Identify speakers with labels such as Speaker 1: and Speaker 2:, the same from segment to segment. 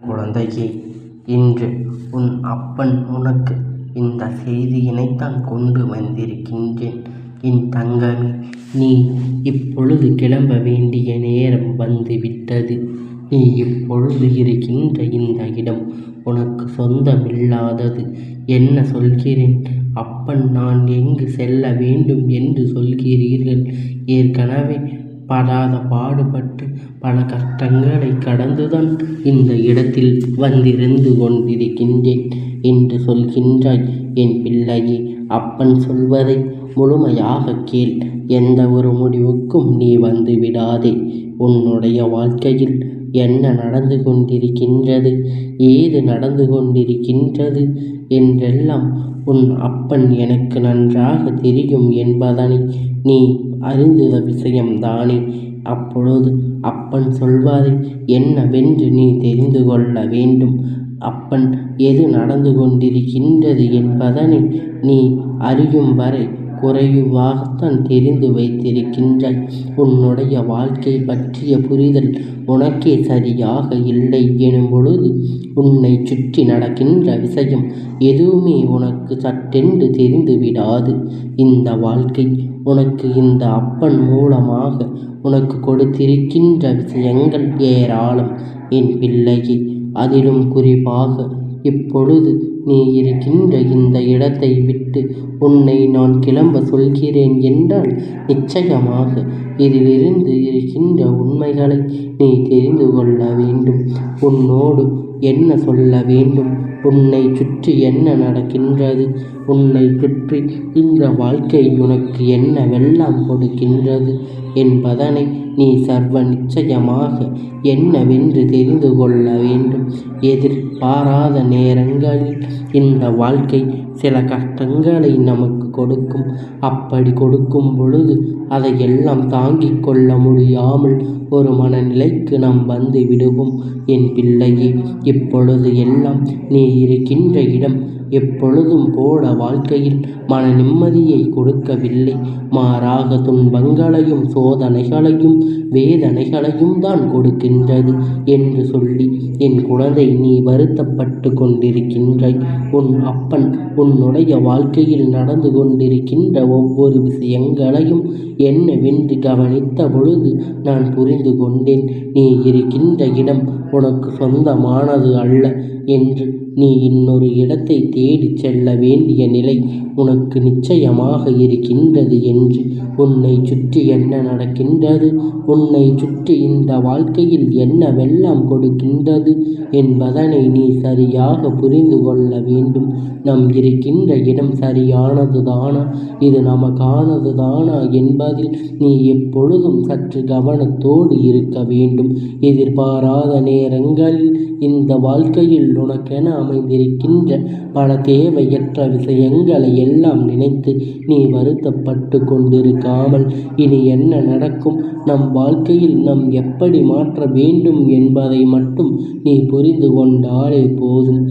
Speaker 1: குழந்தையே இன்று உன் அப்பன் உனக்கு இந்த செய்தியினைத்தான் கொண்டு வந்திருக்கின்றேன். என் தங்கமே நீ இப்பொழுது கிளம்ப வேண்டிய நேரம் வந்துவிட்டது. நீ இப்பொழுது இருக்கின்ற இந்த இடம் உனக்கு சொந்தமில்லாதது. என்ன சொல்கிறேன்? அப்பன் நான் எங்கு செல்ல வேண்டும் என்று சொல்கிறீர்கள். ஏற்கனவே படாத பாடுபட்டு பல கஷ்டங்களை கடந்துதான் இந்த இடத்தில் வந்திருந்து கொண்டிருக்கின்றேன் என்று சொல்கின்றாய் என் பிள்ளையே. அப்பன் சொல்வதை முழுமையாக கேள். எந்த ஒரு முடிவுக்கும் நீ வந்து விடாதே. உன்னுடைய வாழ்க்கையில் என்ன நடந்து கொண்டிருக்கின்றது ஏது நடந்து கொண்டிருக்கின்றது என்றெல்லாம் உன் அப்பன் எனக்கு நன்றாக தெரியும் என்பதனை நீ அறிந்த விஷயம்தானே அப்பொழுது அப்பன் சொல்வாரே என்னவென்று நீ தெரிந்து கொள்ள வேண்டும். அப்பன் எது நடந்து கொண்டிருக்கின்றது என்பதனை நீ அறியும் வரை குறைவாகத்தான் தெரிந்து வைத்திருக்கின்றாய். உன்னுடைய வாழ்க்கை பற்றிய புரிதல் உனக்கே சரியாக இல்லை எனும் பொழுது உன்னை சுற்றி நடக்கின்ற விஷயம் எதுவுமே உனக்கு சட்டென்று தெரிந்து விடாது இந்த வாழ்க்கை உனக்கு இந்த அப்பன் மூலமாக உனக்கு கொடுத்திருக்கின்ற விஷயங்கள் ஏராளம். என் பிள்ளையே அதிலும் குறிப்பாக இப்பொழுது நீ இருக்கின்ற இந்த இடத்தை விட்டு உன்னை நான் கிளம்ப சொல்கிறேன் என்றால் நிச்சயமாக இதிலிருந்து இருக்கின்ற உண்மைகளை நீ தெரிந்து கொள்ள வேண்டும். உன்னோடு என்ன சொல்ல வேண்டும்? உன்னை சுற்றி என்ன நடக்கின்றது? உன்னை சுற்றி இந்த வாழ்க்கை உனக்கு என்னவெல்லாம் கொடுக்கின்றது என்பதனை நீ சர்வ நிச்சயமாக என்னவென்று தெரிந்து கொள்ள வேண்டும். எதிர்பாராத நேரங்களில் இந்த வாழ்க்கை சில கஷ்டங்களை நமக்கு கொடுக்கும். அப்படி கொடுக்கும் பொழுது அதையெல்லாம் தாங்கிக் கொள்ள முடியாமல் ஒரு மனநிலைக்கு நாம் வந்து விடுவோம். என் பிள்ளையே இப்பொழுது எல்லாம் நீ இருக்கின்ற இடம் எப்பொழுதும் போல வாழ்க்கையில் மன நிம்மதியை கொடுக்கவில்லை. மாறாக துன்பங்களையும் சோதனைகளையும் வேதனைகளையும் தான் கொடுக்கின்றது என்று சொல்லி என் குழந்தை நீ வருத்தப்பட்டு கொண்டிருக்கின்றாய். உன் அப்பன் உன்னுடைய வாழ்க்கையில் நடந்து கொண்டிருக்கின்ற ஒவ்வொரு விஷயங்களையும் என்னவென்று கவனித்த பொழுது நான் புரிந்து கொண்டேன். நீ இருக்கின்ற இடம் உனக்கு சொந்தமானது அல்ல என்று. நீ இன்னொரு இடத்தை தேடிச் செல்ல வேண்டிய நிலை உனக்கு நிச்சயமாக இருக்கின்றது என்று. உன்னை சுற்றி என்ன நடக்கின்றது? உன்னை சுற்றி இந்த வாழ்க்கையில் என்னவெல்லாம் கொடுக்கின்றது என்பதனை நீ சரியாக புரிந்து கொள்ள வேண்டும். நம் இருக்கின்ற இடம் சரியானது தானா இது நமக்கானது தானா என்பதில் நீ எப்பொழுதும் சற்று கவனத்தோடு இருக்க வேண்டும். எதிர்பாராத நேரங்களில் இந்த வாழ்க்கையில் உனக்கென அமைந்திருக்கின்ற பல தேவையற்ற விஷயங்களை எல்லாம் நினைத்து நீ வருத்தப்பட்டு கொண்டிருக்காமல் இனி என்ன நடக்கும்? நம் வாழ்க்கையில் நாம் எப்படி மாற்ற வேண்டும் என்பதை மட்டும் நீ புரிந்து கொண்டாலே போதும்.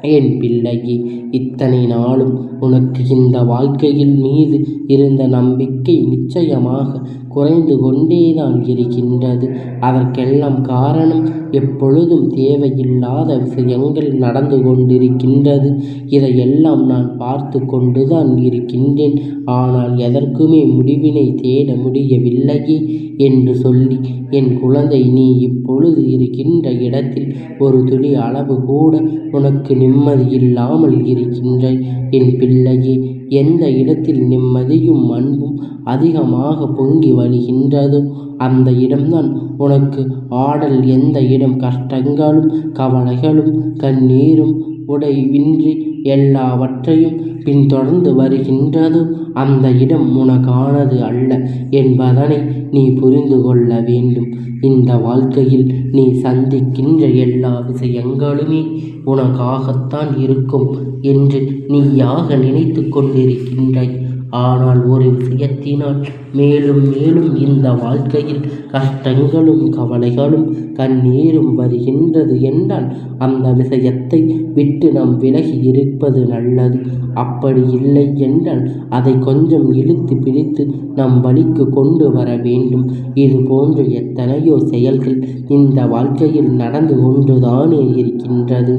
Speaker 1: என் பிள்ளையே இத்தனை நாளும் உனக்கு இந்த வாழ்க்கையில் மீது இருந்த நம்பிக்கை நிச்சயமாக குறைந்து கொண்டேதான் இருக்கின்றது. அதற்கெல்லாம் காரணம் எப்பொழுதும் தேவையில்லாத விஷயங்கள் நடந்து கொண்டிருக்கின்றது. இதையெல்லாம் நான் பார்த்து கொண்டுதான் இருக்கின்றேன். ஆனால் எதற்குமே முடிவினை தேட முடியவில்லையே என்று சொல்லி என் குழந்தை நீ இப்பொழுது இருக்கின்ற இடத்தில் ஒரு துளி அளவு கூட உனக்கு நிம்மதி இல்லாமல் இருக்கின்றாய். என் பிள்ளையே எந்த இடத்தில் நிம்மதியும் அன்பும் அதிகமாக பொங்கி வழிகின்றதோ? அந்த இடம்தான் உனக்கு ஆடல். எந்த இடம்? கஷ்டங்களும் கவலைகளும் கண்ணீரும் உடைவின்றி எல்லாவற்றையும் பின்தொடர்ந்து வருகின்றதோ. அந்த இடம் உனக்கானது அல்ல என்பதனை நீ புரிந்து கொள்ள வேண்டும். இந்த வாழ்க்கையில் நீ சந்திக்கின்ற எல்லா விஷயங்களுமே உனக்காகத்தான் இருக்கும் என்று நீயாக நினைத்து கொண்டிருக்கின்றாய். ஆனால் ஒரு விஷயத்தினால் மேலும் மேலும் இந்த வாழ்க்கையில் கஷ்டங்களும் கவலைகளும் கண்ணீரும் வருகின்றது என்றால் அந்த விஷயத்தை விட்டு நாம் விலகி இருப்பது நல்லது. அப்படி இல்லை என்றால் அதை கொஞ்சம் இழுத்து பிடித்து நம் வழிக்கு கொண்டு வர வேண்டும். இது போன்ற எத்தனையோ செயல்கள் இந்த வாழ்க்கையில் நடந்து கொண்டுதானே இருக்கின்றது.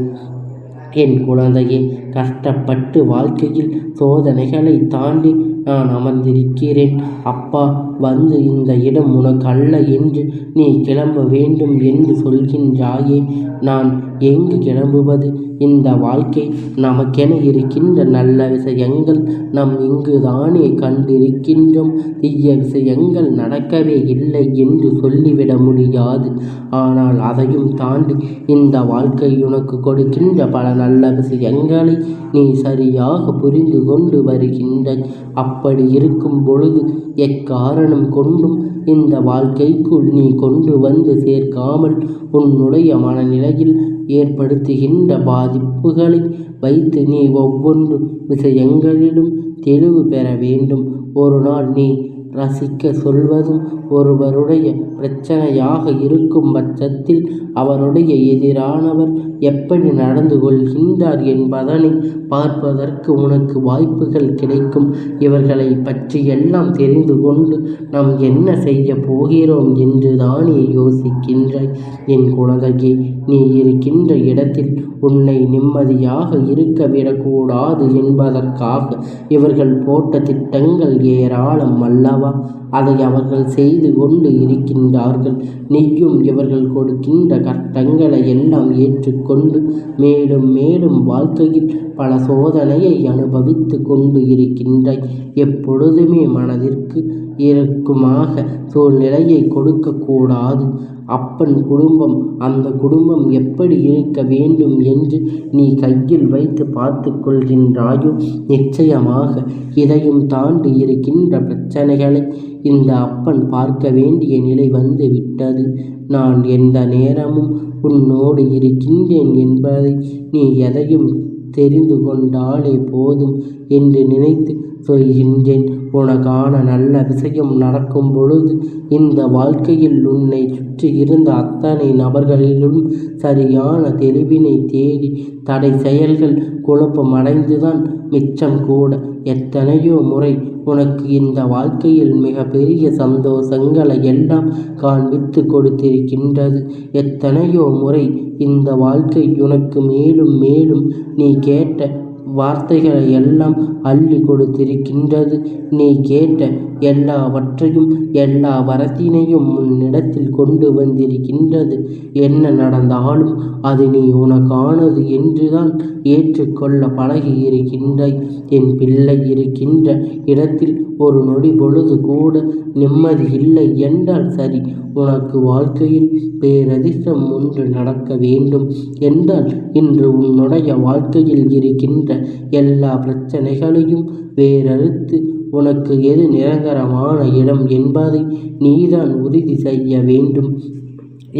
Speaker 1: என் குழந்தையே கஷ்டப்பட்டு வாழ்க்கையில் சோதனைகளை தாண்டி நான் அமர்ந்திருக்கிறேன். அப்பா வந்து இந்த இடம் உனக்கு அல்ல என்று நீ கிளம்ப வேண்டும் என்று சொல்கின்றாயே. நான் எங்கு கிளம்புவது? இந்த வாழ்க்கை நமக்கென இருக்கின்ற நல்ல விஷயங்கள். நம் இங்கு தானே கண்டிருக்கின்றோம். தீய விஷயங்கள் நடக்கவே இல்லை என்று சொல்லிவிட முடியாது. ஆனால் அதையும் தாண்டி இந்த வாழ்க்கை உனக்கு கொடுக்கின்ற பல நல்ல விஷயங்களை நீ சரியாக புரிந்து கொண்டு வருகின்றாய் அப்படி இருக்கும் பொழுது எக்காரணம் கொண்டும் இந்த வாழ்க்கைக்குள் நீ கொண்டு வந்து சேர்க்காமல் உன்னுடைய மனநிலையில் ஏற்படுத்துகின்ற பாதிப்புகளை வைத்து நீ ஒவ்வொன்று விஷயங்களிலும் தெளிவு பெற வேண்டும். ஒரு நாள் நீ ரசிக்க சொல்வதும் ஒருவருடைய பிரச்சனையாக இருக்கும் பட்சத்தில் அவருடைய எதிரானவர் எப்படி நடந்து கொள்கின்றார் என்பதனை பார்ப்பதற்கு உனக்கு வாய்ப்புகள் கிடைக்கும். இவர்களை பற்றியெல்லாம் தெரிந்து கொண்டு நாம் என்ன செய்ய போகிறோம் என்று தானே யோசிக்கின்றாய். என் குழந்தையே நீ இருக்கின்ற இடத்தில் உன்னை நிம்மதியாக இருக்க விடக்கூடாது என்பதற்காக இவர்கள் போட்ட திட்டங்கள் ஏராளம் அல்லவா? அதை அவர்கள் செய்து கொண்டு இருக்கின்றார்கள். நீயும் இவர்கள் கொடுக்கின்ற கட்டங்களை எல்லாம் ஏற்றுக்கொண்டு மேலும் மேலும் வாழ்க்கையில் பல சோதனையை அனுபவித்து கொண்டு இருக்கின்றாய். எப்பொழுதுமே மனதிற்கு இருக்குமாக சூழ்நிலையை கொடுக்கக்கூடாது. அப்பன் குடும்பம் அந்த குடும்பம் எப்படி இருக்க வேண்டும் என்று நீ கையில் வைத்து பார்த்து கொள்கின்றாயோ? நிச்சயமாக இதையும் தாண்டி இருக்கின்ற பிரச்சனைகளை இந்த அப்பன் பார்க்க வேண்டிய நிலை வந்து விட்டது. நான் எந்த நேரமும் உன்னோடு இருக்கின்றேன் என்பதை நீ எதையும் தெரிந்து கொண்டாலே போதும் என்று நினைத்து சொல்கின்றேன் உனக்கான நல்ல விஷயம் நடக்கும் பொழுது இந்த வாழ்க்கையில் உன்னை சுற்றி இருந்த அத்தனை நபர்களிலும் சரியான தெளிவினை தேடி தடை செயல்கள் குழப்பம் அடைந்துதான் மிச்சம் கூட. எத்தனையோ முறை உனக்கு இந்த வாழ்க்கையில் மிக பெரிய சந்தோஷங்களை எல்லாம் காண்பித்து கொடுத்திருக்கின்றது. எத்தனையோ முறை இந்த வாழ்க்கை உனக்கு மேலும் மேலும் நீ கேட்ட வார்த்தைகளை எல்லாம் அள்ளி கொடுத்திருக்கின்றது. நீ கேட்ட எல்லாவற்றையும் எல்லா வரத்தினையும் உன்னிடத்தில் கொண்டு வந்திருக்கின்றது. என்ன நடந்தாலும் அது நீ உனக்கானது என்றுதான் ஏற்றுக்கொள்ள பழகி இருக்கின்றாய் என் பிள்ளை இருக்கின்ற இடத்தில் ஒரு நொடி பொழுது கூட நிம்மதி இல்லை என்றால் சரி உனக்கு வாழ்க்கையில் பேரதிர்ஷ்டம் ஒன்று நடக்க வேண்டும் என்றால் இன்று உன்னுடைய வாழ்க்கையில் இருக்கின்ற எல்லா பிரச்சனைகளையும் வேறறுத்து உனக்கு எது நிரந்தரமான இடம் என்பதை நீதான் உறுதி செய்ய வேண்டும்.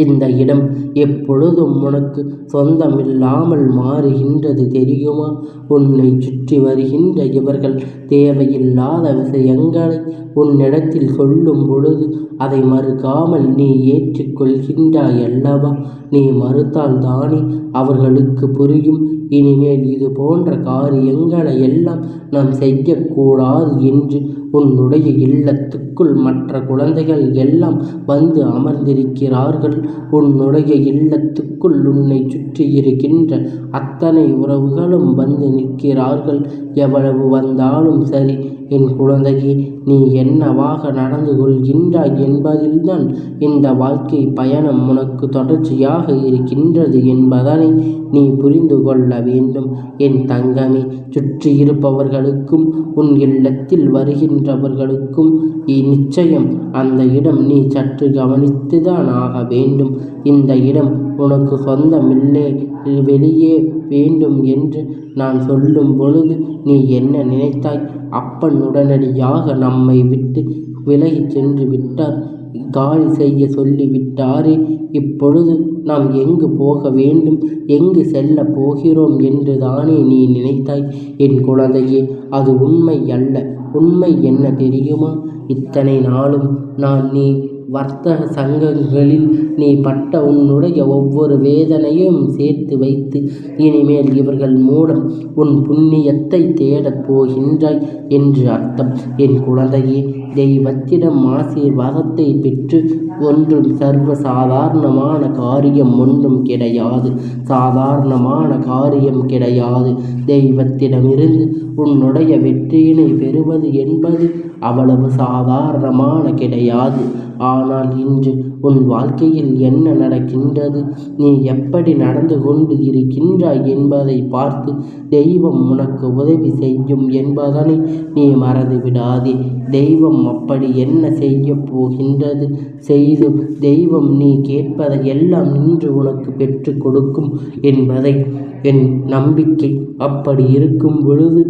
Speaker 1: இந்த இடம் எப்பொழுதும் உனக்கு சொந்தமில்லாமல் மாறுகின்றது தெரியுமா? உன்னை சுற்றி வருகின்ற இவர்கள் தேவையில்லாத விஷயங்களை உன்னிடத்தில் சொல்லும் பொழுது அதை மறுக்காமல் நீ ஏற்றுக்கொள்கின்றாய் அல்லவா? நீ மறுத்தால் தானே அவர்களுக்கு புரியும் இனிமேல் இது போன்ற காரியங்களை எல்லாம் நாம் செய்யக்கூடாது என்று உன்னுடைய இல்லத்துக்குள் மற்ற குழந்தைகள் எல்லாம் வந்து அமர்ந்திருக்கிறார்கள். உன்னுடைய இல்லத்துக்குள் உன்னை சுற்றி இருக்கின்ற அத்தனை உறவுகளும் வந்து நிற்கிறார்கள். எவ்வளவு வந்தாலும் சரி என் குழந்தையே நீ என்னவாக நடந்து கொள்கின்றாய் என்பதில்தான் இந்த வாழ்க்கை பயணம் உனக்கு தொடர்ச்சியாக இருக்கின்றது என்பதனை நீ புரிந்து கொள்ள வேண்டும். என் தங்கமே சுற்றி இருப்பவர்களுக்கும் உன் இல்லத்தில் வருகின்றவர்களுக்கும் நிச்சயம் அந்த இடம் நீ சற்று கவனித்துதான் ஆக வேண்டும். இந்த இடம் உனக்கு சொந்தமில்லை. வெளியே வேண்டும் என்று நான் சொல்லும் பொழுது நீ என்ன நினைத்தாய்? அப்பன் உடனடியாக நம்மை விட்டு விலகிச் சென்று விட்டார். காலி செய்ய சொல்லிவிட்டாரே இப்பொழுது நாம் எங்கு போக வேண்டும்? எங்கு செல்ல போகிறோம் என்று தானே நீ நினைத்தாய்? என் குழந்தையே அது உண்மை அல்ல. உண்மை என்ன தெரியுமா? இத்தனை நாளும் நான் நீ வர்த்தக சங்கங்களில் நீ பட்ட உன்னுடைய ஒவ்வொரு வேதனையும் சேர்த்து வைத்து இனிமேல் இவர்கள் மூலம் உன் புண்ணியத்தை தேடப் போகின்றாய் என்று அர்த்தம். என் குழந்தையே தெய்வத்திடம் ஆசீர்வாதத்தை பெற்று ஒன்றும் சர்வ சாதாரணமான காரியம் ஒன்றும் கிடையாது. சாதாரணமான காரியம் கிடையாது. தெய்வத்திடமிருந்து உன்னுடைய வெற்றியினை பெறுவது என்பது அவ்வளவு சாதாரணமான கிடையாது. ஆனால் இன்று உன் வாழ்க்கையில் என்ன நடக்கின்றது? நீ எப்படி நடந்து கொண்டு இருக்கின்றாய் என்பதை பார்த்து தெய்வம் உனக்கு உதவி செய்யும் என்பதனை நீ மறந்துவிடாதே. தெய்வம் அப்படி என்ன செய்ய போகின்றது? செய்து தெய்வம் நீ கேட்பதை எல்லாம் நின்று உனக்கு பெற்றுக் கொடுக்கும் என்பதை என் நம்பிக்கை அப்படி இருக்கும் பொழுது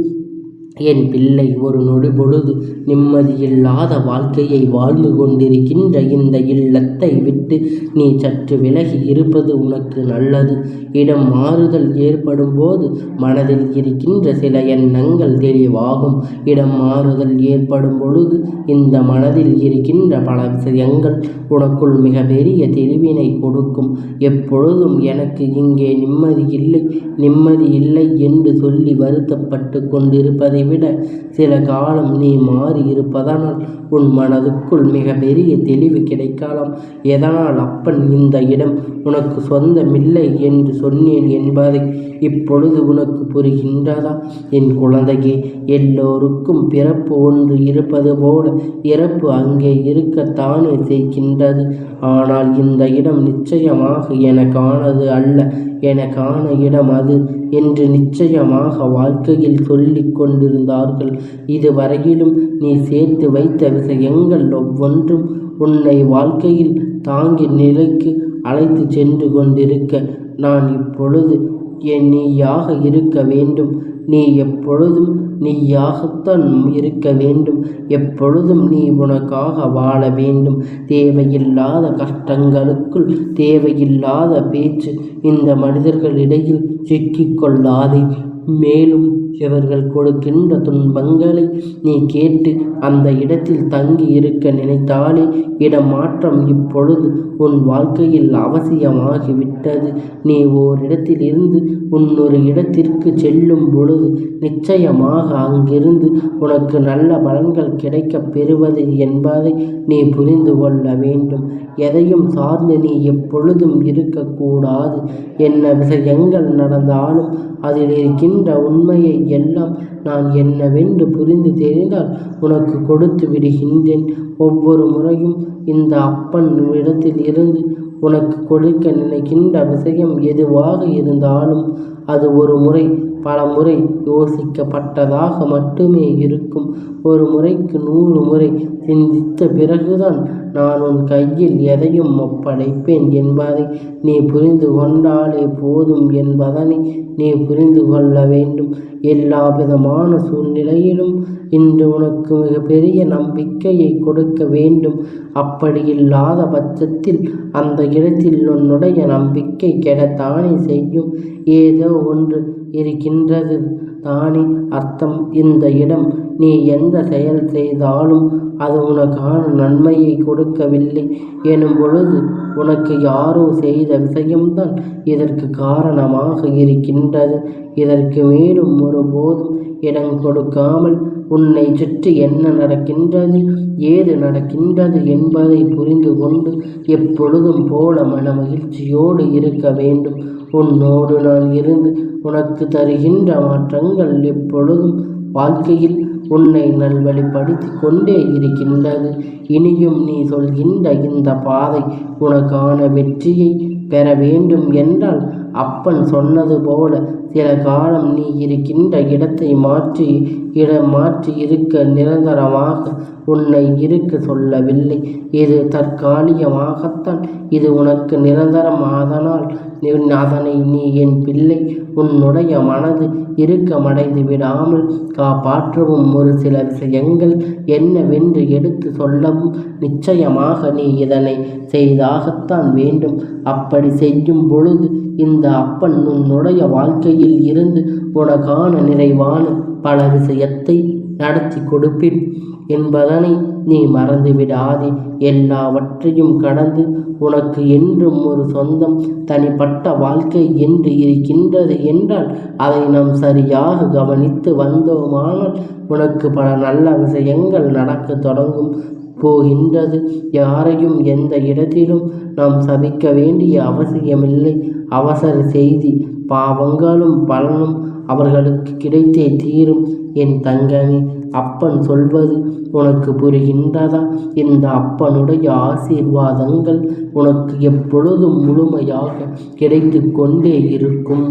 Speaker 1: என் பிள்ளை ஒரு நொடி பொழுது நிம்மதியில்லாத வாழ்க்கையை வாழ்ந்து கொண்டிருக்கின்ற இந்த இல்லத்தை விட்டு நீ சற்று விலகி இருப்பது உனக்கு நல்லது. இடம் மாறுதல் ஏற்படும் போது மனதில் இருக்கின்ற சில எண்ணங்கள் தெளிவாகும். இடம் மாறுதல் ஏற்படும் பொழுது இந்த மனதில் இருக்கின்ற பல விஷயங்கள் உனக்குள் மிகப்பெரிய தெளிவினை கொடுக்கும். எப்பொழுதும் எனக்கு இங்கே நிம்மதி இல்லை நிம்மதி இல்லை என்று சொல்லி வருத்தப்பட்டு கொண்டிருப்பதை விட சில காலம் நீ மாறி இருப்பதனால் உன் மனதுக்குள் மிக பெரிய தெளிவு கிடைக்கலாம். எதனால் அப்பன் இந்த இடம் உனக்கு சொந்தமில்லை என்று சொன்னேன் என்பதை இப்பொழுது உனக்கு புரிகின்றதா? என் குழந்தையே எல்லோருக்கும் பிறப்பு ஒன்று இருப்பது போல இறப்பு அங்கே இருக்கத்தானே செய்கின்றது. ஆனால் இந்த இடம் நிச்சயமாக எனக்கானது அல்ல எனக்கான இடம் அது என்று நிச்சயமாக வாழ்க்கையில் சொல்லிக் கொண்டிருந்தார்கள். இதுவரையிலும் நீ சேர்த்து வைத்த விஷயங்கள் ஒவ்வொன்றும் உன்னை வாழ்க்கையில் தாங்கி நிலைக்கு அழைத்து சென்று கொண்டிருக்க. நான் இப்பொழுது என் நீயாக இருக்க வேண்டும். நீ எப்பொழுதும் நீயாகத்தான் இருக்க வேண்டும். எப்பொழுதும் நீ உனக்காக வாழ வேண்டும். தேவையில்லாத கஷ்டங்களுக்குள் தேவையில்லாத பேச்சு இந்த மனிதர்களிடையில் சிக்கிக்கொள்ளாதே. மேலும் இவர்கள் கொடுக்கின்ற துன்பங்களை நீ கேட்டு அந்த இடத்தில் தங்கி இருக்க நினைத்தாலே இடமாற்றம் இப்பொழுது உன் வாழ்க்கையில் அவசியமாகிவிட்டது. நீ ஓரிடத்தில் இருந்து உன்னொரு இடத்திற்கு செல்லும் பொழுது நிச்சயமாக அங்கிருந்து உனக்கு நல்ல பலன்கள் கிடைக்கப் பெறுவது என்பதை நீ புரிந்து கொள்ள வேண்டும். எதையும் சார்ந்து நீ எப்பொழுதும் இருக்கக்கூடாது. என்ன விஷயங்கள் நடந்தாலும் அதில் இருக்கின்ற உண்மையை எல்லாம் நான் என்னவென்று புரிந்து தெரிந்தால் உனக்கு கொடுத்து விடுகின்றேன். ஒவ்வொரு முறையும் இந்த அப்பன் இடத்தில் இருந்து உனக்கு கொடுக்க நினைக்கின்ற விஷயம் எதுவாக இருந்தாலும் அது ஒரு முறை பல முறை யோசிக்கப்பட்டதாக மட்டுமே இருக்கும். ஒரு முறைக்கு நூறு முறை சிந்தித்த பிறகுதான் நான் உன் கையில் எதையும் ஒப்படைப்பேன் என்பதை நீ புரிந்து கொண்டாலே போதும் என்பதனை நீ புரிந்து கொள்ள வேண்டும். எல்லா விதமான சூழ்நிலையிலும் இன்று உனக்கு மிகப்பெரிய நம்பிக்கையை கொடுக்க வேண்டும். அப்படி இல்லாத பட்சத்தில் அந்த இடத்தில் உன்னுடைய நம்பிக்கை கெடத்தானே செய்யும். ஏதோ ஒன்று இருக்கின்றது. தானே அர்த்தம். இந்த இடம் நீ எந்த செயல் செய்தாலும் அது உனக்கான நன்மையை கொடுக்கவில்லை. எனும் பொழுது உனக்கு யாரோ செய்த விஷயம்தான் இதற்கு காரணமாக இருக்கின்றது. இதற்கு மேலும் ஒருபோதும் இடம் கொடுக்காமல் உன்னை சுற்றி என்ன நடக்கின்றது ஏது நடக்கின்றது என்பதை புரிந்து கொண்டு எப்பொழுதும் போல மன மகிழ்ச்சியோடு இருக்க வேண்டும். உன்னோடு நான் இருந்து உனக்கு தருகின்ற மாற்றங்கள் எப்பொழுதும் வாழ்க்கையில் உன்னை நல்வழிப்படுத்தி கொண்டே இருக்கின்றது. இனியும் நீ சொல்கின்ற இந்த பாதை உனக்கான வெற்றியை பெற வேண்டும் என்றால் அப்பன் சொன்னது போல சில காலம் நீ இருக்கின்ற இடத்தை மாற்றி இடம் மாற்றி இருக்க நிரந்தரமாக உன்னை இருக்க சொல்லவில்லை. இது தற்காலிகமாகத்தான் இது உனக்கு நிரந்தரமாதனால் அதனை நீ என் பிள்ளை உன்னுடைய மனது இறுக்கமடைந்து விடாமல் காப்பாற்றவும். ஒரு சில விஷயங்கள் என்னவென்று எடுத்து சொல்லவும். நிச்சயமாக நீ இதனை செய்தாகத்தான் வேண்டும். அப்படி செய்யும் பொழுது இந்த அப்பன் உன்னுடைய வாழ்க்கையில் இருந்து உனக்கான நிறைவான பல விஷயத்தை நடத்தி கொடுப்பேன். என்பதனை நீ மறந்துவிடாதே. எல்லாவற்றையும் கடந்து உனக்கு என்றும் ஒரு சொந்தம் தனிப்பட்ட வாழ்க்கை என்று இருக்கின்றது என்றால் அதை நாம் சரியாக கவனித்து வந்தோமானால் உனக்கு பல நல்ல விஷயங்கள் நடக்க தொடங்கும் போகின்றது. யாரையும் எந்த இடத்திலும் நாம் சபிக்க வேண்டிய அவசியமில்லை. அவசர செய்தி பாவங்களும் பலனும் அவர்களுக்கு கிடைத்தே தீரும். என் தங்கமே அப்பன் சொல்வது உனக்கு புரிகின்றதா? இந்த அப்பனுடைய ஆசீர்வாதங்கள் உனக்கு எப்பொழுதும் முழுமையாக கிடைத்து கொண்டே இருக்கும்.